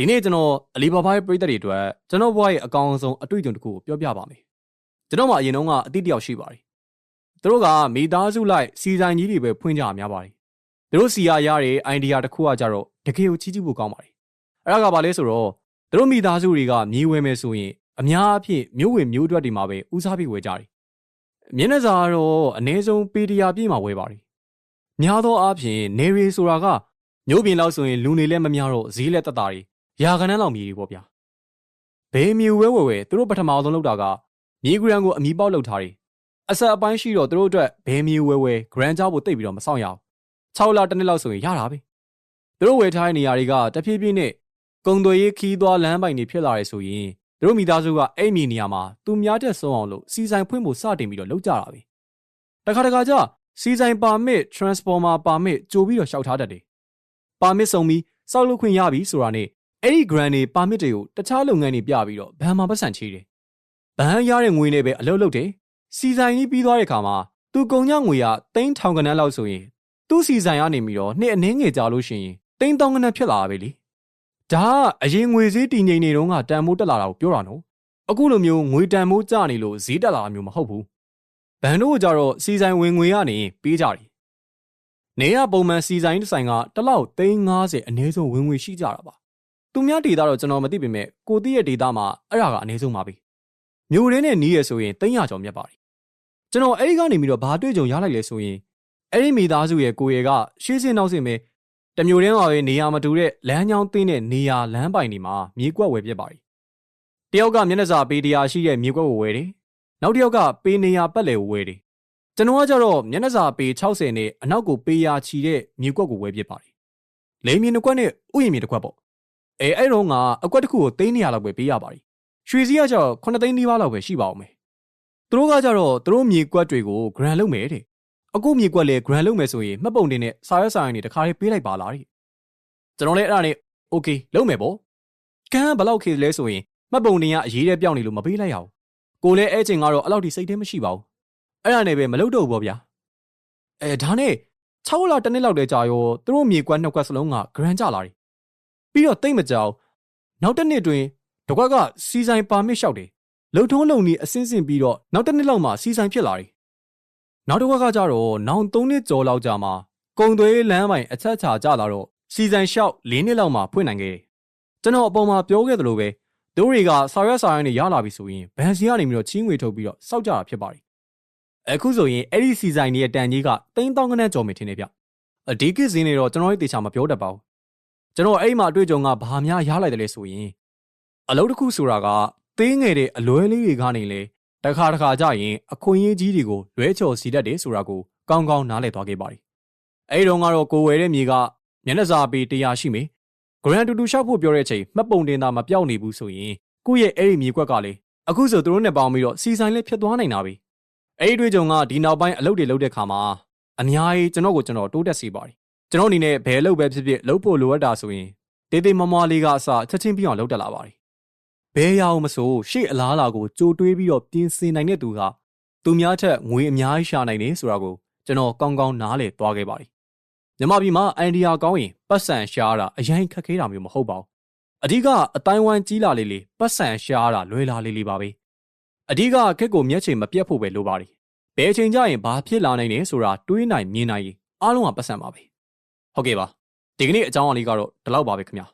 ဒီနေ့ကျွန်တော်အလီဘာဘာရဲ့ပြည်သက်တွေအတွက်ကျွန်တော်ဘဝရဲ့အကောင်းဆုံးအတွေ့အကြုံတစ်ခုကိုပြောပြပါမယ်ကျွန်တော်မှအရင်တုန်းကအတိတ်တယောက်ရှိပါတယ်သူတို့ကမိသားစုလိုက်စီဆိုင်ကြီးတွေပဲဖွင့်ကြရများပါတယ်သူတို့စီရရတဲ့အိုင်ဒီယာတစ်ခုကကြတော့တကယ်ကိုချီးကျူးဖို့ကောင်းပါတယ်အဲ့ဒါကဘာလဲဆိုတော့သူတို့မိသားစုတွေကမြေဝဲမယ်ဆိုရင်အများအပြည့်မျိုးဝင်မျိုးတွက်တွေမှာပဲဦးစားပေးဝယ်ကြတယ်မျက်နှာစာကတော့အနည်းဆုံးပေတရာပြည့်မှာဝယ်ပါတယ်များသောအားဖြင့်နေရီဆိုတာကမျိုးပြင်လောက်ဆိုရင်လူနေလည်းမများတော့ဈေးလက်တက်တာတွေ ရာခဏန်းလောက်မြေတွေပေါ့ဗျာဘယ်မြေဝဲဝဲဝဲသူတို့ပထမအောင်ဆုံးလုပ်တာကမြေဂရန်ကိုအမီပေါက်လုပ်ထားတယ်အဆက်အပိုင်းရှိတော့သူတို့အတွက်ဘယ်မြေဝဲဝဲဂရန်ချဖို့တိတ်ပြီးတော့မဆောင်ရအောင်6လတစ်နှစ်လောက်ဆိုရင်ရတာပဲသူတို့ဝယ်ထားတဲ့နေရာတွေကတဖြည်းဖြည်းနဲ့ကုံသွေးရေးခီးသွားလမ်းပိုင်တွေဖြစ်လာရဲဆိုရင်သူတို့မိသားစုကအဲ့မြေနေရာမှာသူများတက်ဆုံးအောင်လို့စီဆိုင်ဖွင့်ဖို့စတင်ပြီးတော့လုပ်ကြတာပဲတခါတခါကျစီဆိုင်ပါမစ် transformer ပါမစ်ကြိုပြီးတော့ရှောက်ထားတတ်တယ်ပါမစ်စုံပြီးစောက်လုပ်ခွင့်ရပြီဆိုတာနဲ့ အဲ့ဒီ grant တွေပါမစ်တွေကိုတခြားလုပ်ငန်းတွေပြပြီးတော့ဘဏ်မှာပတ်စံချေးတယ်ဘဏ်ရတဲ့ငွေနဲ့ပဲအလုပ်လုပ်တယ်စီဆိုင်ကြီးပြီးသွားတဲ့အခါမှာသူကုန်ကြငွေကသိန်းထောင်ကနန်းလောက်ဆိုရင်သူ့စီဆိုင်ကနေပြီးတော့နှစ်အနည်းငယ်ကြာလို့ရှိရင်သိန်းတောင်ကနန်းဖြစ်လာပါပဲလေဒါကအရင်ငွေဈေးတည်ငြိမ်နေတုန်းကတန်မိုးတက်လာတာကိုပြောတာနော်အခုလိုမျိုးငွေတန်မိုးကျနေလို့ဈေးတက်လာတာမျိုးမဟုတ်ဘူးဘန်တို့ကကြတော့စီဆိုင်ဝင်ငွေကနေပေးကြတယ်နေရပုံမှန်စီဆိုင်တစ်ဆိုင်ကတစ်လောက်350အနည်းဆုံးဝင်ငွေရှိကြတာပါ သူများဒေတာတော့ကျွန်တော်မသိပေမဲ့ကိုတိရဲ့ဒေတာမှာအဲ့ဒါကအနည်းဆုံးပါပဲမြို့ရင်းနဲ့နီးရဆိုရင်300ကျော်မြတ်ပါတယ်ကျွန်တော်အဲ့ဒီကနေပြီးတော့ဘာတွေ့ကြုံရလိုက်လဲဆိုရင်အဲ့ဒီမိသားစုရဲ့ကိုယ်ရယ်ကရှေးစင်းနောက်စင်ပဲတမျိုးတည်းမှာပဲနေရာမတူတဲ့လမ်းကြောင်းသင်းတဲ့နေရာလမ်းပိုင်တွေမှာမြေကွက်ဝယ်ပြစ်ပါတယ်တယောက်ကမျက်နှာစာပေတရားရှိတဲ့မြေကွက်ကိုဝယ်တယ်နောက်တစ်ယောက်ကပေနေရာပတ်လည်ကိုဝယ်တယ်ကျွန်တော်ကကြတော့မျက်နှာစာပေ60နဲ့အနောက်ကိုပေရာချီတဲ့မြေကွက်ကိုဝယ်ပြစ်ပါတယ်လိမ်မြေတစ်ကွက်နဲ့ဥယျာဉ်မြေတစ်ကွက်ပေါ့ အဲအဲ့တော့ကအကွက်တစ်ခုကို300လောက်ပဲပေးရပါတယ်ရွှေစည်းကကျတော့9သိန်းနီးပါးလောက်ပဲရှိပါအောင်မယ်သူတို့ကကြတော့သူတို့မြေကွက်တွေကို grand လုပ်မယ်တဲ့အခုမြေကွက်လေ grand လုပ်မယ်ဆိုရင်မှတ်ပုံတင်နဲ့စာရွက်စာရင်တွေတခါလေးပေးလိုက်ပါလားတဲ့ကျွန်တော်လည်းအဲ့ဒါနဲ့ okay လုပ်မယ်ပေါ့ကန်းဘလောက်ခေလဲဆိုရင်မှတ်ပုံတင်ကအရေးတဲ့ပြောင်းနေလို့မပေးလိုက်ရဘူးကိုလည်းအဲ့ချိန်ကတော့အဲ့လောက်ထိစိတ်ထဲမရှိပါဘူးအဲ့ဒါနဲ့ပဲမလုပ်တော့ဘူးပေါ့ဗျာအဲဒါနဲ့6လတစ်နှစ်လောက်တည်းကြာရောသူတို့မြေကွက်နှစ်ကွက်စလုံးက grand ကြလာတယ် ပြီးတော့တိတ်မကြောက်နောက်တစ်နှစ်တွင်တကွက်ကစီဆိုင်ပါမစ်လျှောက်တယ်လုံထုံးလုံနီအစင်းစင်ပြီးတော့နောက်တစ်နှစ်လောက်မှစီဆိုင်ဖြစ်လာတယ်နောက်တစ်ခွက်ကကြတော့နောင်3နှစ်ကျော်လောက်ကြာမှကုံသွေးလမ်းပိုင်အချက်ချာကြလာတော့စီဆိုင်လျှောက်၄နှစ်လောက်မှဖွင့်နိုင်ခဲ့တယ်ကျွန်တော်အပေါ်မှာပြောခဲ့သလိုပဲတို့တွေကဆော်ရွက်ဆော်ရွက်နေရလာပြီဆိုရင်ဘန်စီကနေပြီးတော့ချင်းငွေထုတ်ပြီးတော့စောက်ကြတာဖြစ်ပါတယ်အခုဆိုရင်အဲ့ဒီစီဆိုင်ရဲ့တန်ကြီးကတိန်းတောင်းကနန်းကျော်မိထင်နေဗျအဒီကိစင်းနေတော့ကျွန်တော်တို့တေချာမပြောတတ်ပါဘူး ကျွန်တော်အဲ့မှာအတွေ့အကြုံကဘာများရလိုက်တယ်လဲဆိုရင်အလုပ်တစ်ခုဆိုတာကသေးငယ်တဲ့အလွဲလေးတွေကနေလေတခါတခါကြရင်အခွင့်အရေးကြီးတွေကိုလွဲချော်စီတတ်တယ်ဆိုတာကိုကောင်းကောင်းနားလည်သွားခဲ့ပါတယ်အဲ့ဒီတော့ကတော့ကိုဝယ်တဲ့မြေကမျက်နှာစာပေတရားရှိမေဂရန်တူတူရှောက်ဖို့ပြောတဲ့အချိန်မှတ်ပုံတင်တာမပြောက်နေဘူးဆိုရင်ကိုယ့်ရဲ့အဲ့ဒီမြေကွက်ကလေအခုဆိုသူတို့နဲ့ပေါင်းပြီးတော့စီဆိုင်လေးဖြစ်သွားနိုင်တာပဲအဲ့ဒီတွေ့ကြုံကဒီနောက်ပိုင်းအလုပ်တွေလုပ်တဲ့ခါမှာအများကြီးကျွန်တော်ကိုကျွန်တော်တိုးတက်စေပါတယ် ကျွန်တော်အနေနဲ့ဘယ်လုပ်ပဲဖြစ်ဖြစ်လုပ်ဖို့လိုအပ်တာဆိုရင်တေးသေးမမွားလေးကအစချက်ချင်းပြီးအောင်လုပ်တက်လာပါတယ်ဘဲရအောင်မဆိုရှေ့အလားလာကိုကြိုတွေးပြီးတော့ပြင်ဆင်နိုင်တဲ့သူကသူများထက်ငွေအများကြီးရှာနိုင်တယ်ဆိုတာကိုကျွန်တော်ကောင်းကောင်းနားလည်သွားခဲ့ပါတယ်မြမပြည်မှာအိုင်ဒီယာကောင်းရင်ပတ်စံရှားတာအရင်ခက်ခဲတာမျိုးမဟုတ်ပါဘူးအဓိကအတိုင်းဝိုင်းကြီးလာလေးလေးပတ်စံရှားတာလွယ်လာလေးလေးပါပဲအဓိကခက်ကိုမျက်ခြေမပြတ်ဖို့ပဲလိုပါတယ်ဘယ်ချိန်ကျရင်ဘာဖြစ်လာနိုင်လဲဆိုတာတွေးနိုင်မြင်နိုင်ရင်အားလုံးကပတ်စံပါပဲ ဟုတ်ကဲ့ပါဒီကနေ့အကြောင်းအရာလေးကတော့ဒီလောက်ပါပဲခင်ဗျာ